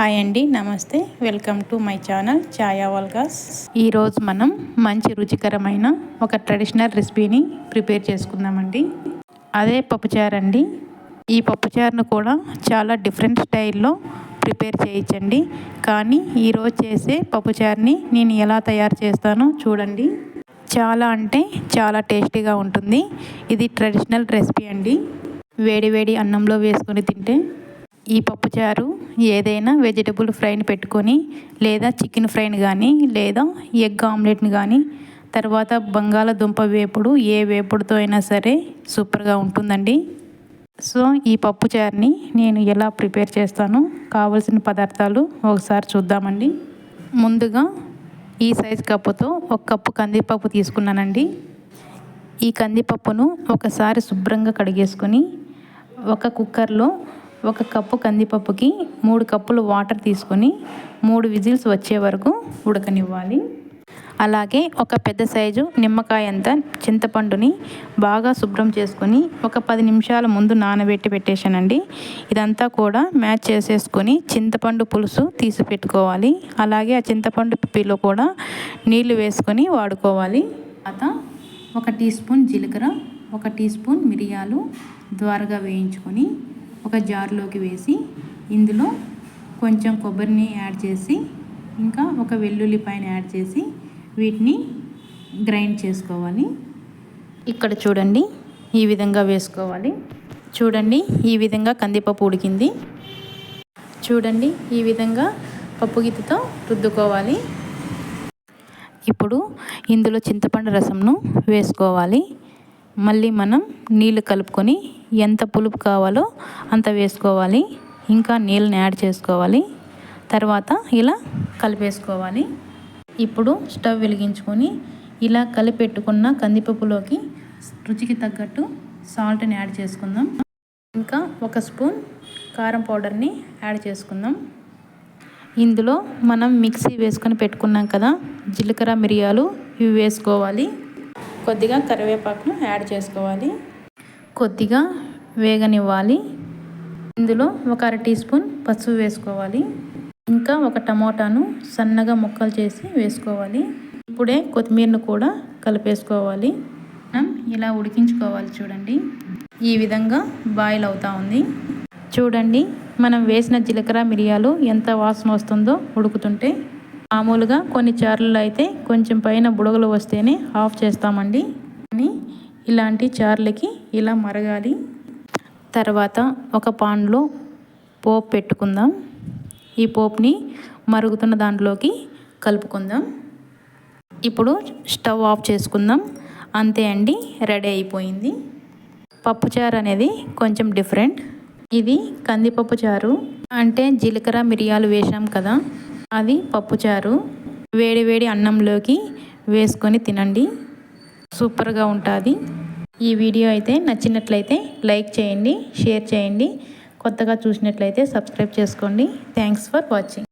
Hi అండి నమస్తే. Welcome to my channel Chaya vlogs. ఈరోజు మనం మంచి రుచికరమైన ఒక ట్రెడిషనల్ రెసిపీని ప్రిపేర్ చేసుకుందామండి. అదే పప్పుచారు అండి. ఈ పప్పుచారును కూడా చాలా డిఫరెంట్ స్టైల్లో ప్రిపేర్ చేయించండి కానీ ఈరోజు చేసే పప్పుచారుని నేను ఎలా తయారు చేస్తానో చూడండి. చాలా అంటే చాలా టేస్టీగా ఉంటుంది. ఇది ట్రెడిషనల్ రెసిపీ అండి. వేడి వేడి అన్నంలో వేసుకొని తింటే ఈ పప్పుచారు ఏదైనా వెజిటబుల్ ఫ్రైని పెట్టుకొని లేదా చికెన్ ఫ్రైని కానీ లేదా ఎగ్ ఆమ్లెట్ని కానీ తర్వాత బంగాళదుంప వేపుడు ఏ వేపుడుతో అయినా సరే సూపర్గా ఉంటుందండి. సో ఈ పప్పు చారుని నేను ఎలా ప్రిపేర్ చేస్తానో కావలసిన పదార్థాలు ఒకసారి చూద్దామండి. ముందుగా ఈ సైజ్ కప్పుతో ఒక కప్పు కందిపప్పు తీసుకున్నానండి. ఈ కందిపప్పును ఒకసారి శుభ్రంగా కడిగేసుకొని ఒక కుక్కర్లో ఒక కప్పు కందిపప్పుకి మూడు కప్పులు వాటర్ తీసుకొని మూడు విజిల్స్ వచ్చే వరకు ఉడకనివ్వాలి. అలాగే ఒక పెద్ద సైజు నిమ్మకాయ అంత చింతపండుని బాగా శుభ్రం చేసుకొని ఒక పది నిమిషాల ముందు నానబెట్టి పెట్టేశానండి. ఇదంతా కూడా మ్యాచ్ చేసేసుకొని చింతపండు పులుసు తీసి పెట్టుకోవాలి. అలాగే ఆ చింతపండు పిప్పిలో కూడా నీళ్ళు వేసుకొని వాడుకోవాలి. తర్వాత ఒక టీ స్పూన్ జీలకర్ర ఒక టీ స్పూన్ మిరియాలు ద్వారగా వేయించుకొని ఒక జార్లోకి వేసి ఇందులో కొంచెం కొబ్బరిని యాడ్ చేసి ఇంకా ఒక వెల్లుల్లిపాయని యాడ్ చేసి వీటిని గ్రైండ్ చేసుకోవాలి. ఇక్కడ చూడండి ఈ విధంగా వేసుకోవాలి. చూడండి ఈ విధంగా కందిపప్పు ఉడికింది. చూడండి ఈ విధంగా పప్పు గిత్తతో రుద్దుకోవాలి. ఇప్పుడు ఇందులో చింతపండు రసంను వేసుకోవాలి. మళ్ళీ మనం నీళ్ళు కలుపుకొని ఎంత పులుపు కావాలో అంత వేసుకోవాలి. ఇంకా నీళ్ళని యాడ్ చేసుకోవాలి. తర్వాత ఇలా కలిపేసుకోవాలి. ఇప్పుడు స్టవ్ వెలిగించుకొని ఇలా కలిపెట్టుకున్న కందిపప్పులోకి రుచికి తగ్గట్టు సాల్ట్ని యాడ్ చేసుకుందాం. ఇంకా ఒక స్పూన్ కారం పౌడర్ని యాడ్ చేసుకుందాం. ఇందులో మనం మిక్సీ వేసుకొని పెట్టుకున్నాం కదా జీలకర్ర మిరియాలు ఇవి వేసుకోవాలి. కొద్దిగా కరివేపాకును యాడ్ చేసుకోవాలి. కొద్దిగా వేగనివ్వాలి. ఇందులో ఒక అర టీ స్పూన్ పసుపు వేసుకోవాలి. ఇంకా ఒక టమోటాను సన్నగా ముక్కలు చేసి వేసుకోవాలి. ఇప్పుడే కొత్తిమీరను కూడా కలిపేసుకోవాలి. మనం ఇలా ఉడికించుకోవాలి చూడండి. ఈ విధంగా బాయిల్ అవుతా ఉంది. చూడండి మనం వేసిన జీలకర్ర మిరియాలు ఎంత వాసన వస్తుందో ఉడుకుతుంటే. మామూలుగా కొన్ని చార్లు అయితే కొంచెం పైన బుడగలు వస్తేనే ఆఫ్ చేస్తామండి. కానీ ఇలాంటి చార్లకి ఇలా మరగాలి. తర్వాత ఒక పాన్లో పోపు పెట్టుకుందాం. ఈ పోపుని మరుగుతున్న దాంట్లోకి కలుపుకుందాం. ఇప్పుడు స్టవ్ ఆఫ్ చేసుకుందాం. అంతే అండి రెడీ అయిపోయింది. పప్పుచారు అనేది కొంచెం డిఫరెంట్. ఇది కందిపప్పు చారు అంటే జీలకర్ర మిరియాలు వేసాం కదా అది పప్పుచారు వేడి వేడి అన్నంలోకి వేసుకొని తినండి. సూపర్గా ఉంటుంది. ఈ వీడియో అయితే నచ్చినట్లయితే లైక్ చేయండి షేర్ చేయండి. కొత్తగా చూసినట్లయితే సబ్స్క్రైబ్ చేసుకోండి. Thanks for watching